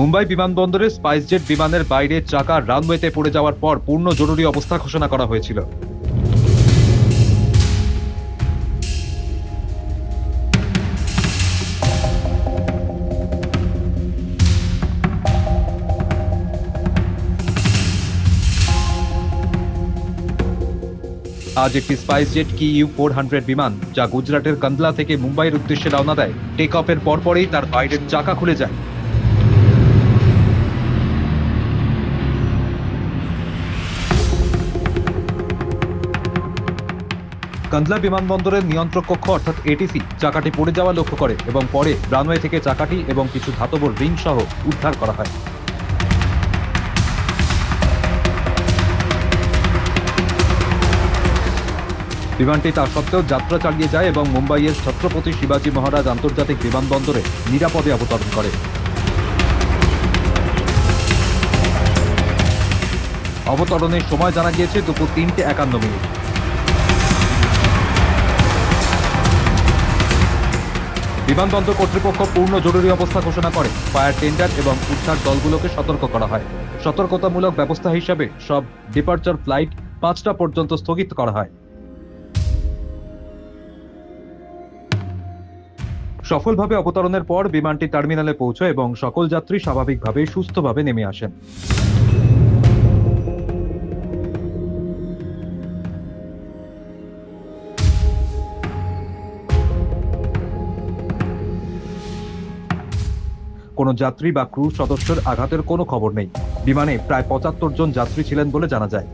মুম্বাই বিমানবন্দরে স্পাইসজেট বিমানের বাইরে চাকা রানওয়েতে পড়ে যাওয়ার পর পূর্ণ জরুরি অবস্থা ঘোষণা করা হয়েছিল। আজ একটি স্পাইসজেট কি ইউ ফোর হান্ড্রেড বিমান, যা গুজরাটের কান্দলা থেকে মুম্বাইয়ের উদ্দেশ্যে রওনা দেয়, টেক অফের পরপরই তার বাইরের চাকা খুলে যায়। কান্দলা বিমানবন্দরের নিয়ন্ত্রক কক্ষ, অর্থাৎ এটিসি চাকাটি পড়ে যাওয়া লক্ষ্য করে এবং পরে রানওয়ে থেকে চাকাটি এবং কিছু ধাতব রিং সহ উদ্ধার করা হয়। বিমানটি তা সত্ত্বেও যাত্রা চালিয়ে যায় এবং মুম্বাইয়ের ছত্রপতি শিবাজী মহারাজ আন্তর্জাতিক বিমানবন্দরে নিরাপদে অবতরণ করে। অবতরণের সময় জানা গিয়েছে দুপুর তিনটে একান্ন মিনিট। বিমানবন্দর কর্তৃপক্ষ পূর্ণ জরুরি অবস্থা ঘোষণা করে। ফায়ার টেন্ডার এবং উদ্ধার দলগুলোকে সতর্ক করা হয়। সতর্কতামূলক ব্যবস্থা হিসাবে সব ডিপার্চার ফ্লাইট পাঁচটা পর্যন্ত স্থগিত করা হয়। সফলভাবে অবতরণের পর বিমানটি টার্মিনালে পৌঁছয় এবং সকল যাত্রী স্বাভাবিকভাবে সুস্থভাবে নেমে আসেন। কোনো যাত্রী বা ক্রু সদস্যের আঘাতের কোনো খবর নেই। বিমানে প্রায় পঁচাত্তর জন যাত্রী ছিলেন বলে জানা যায়।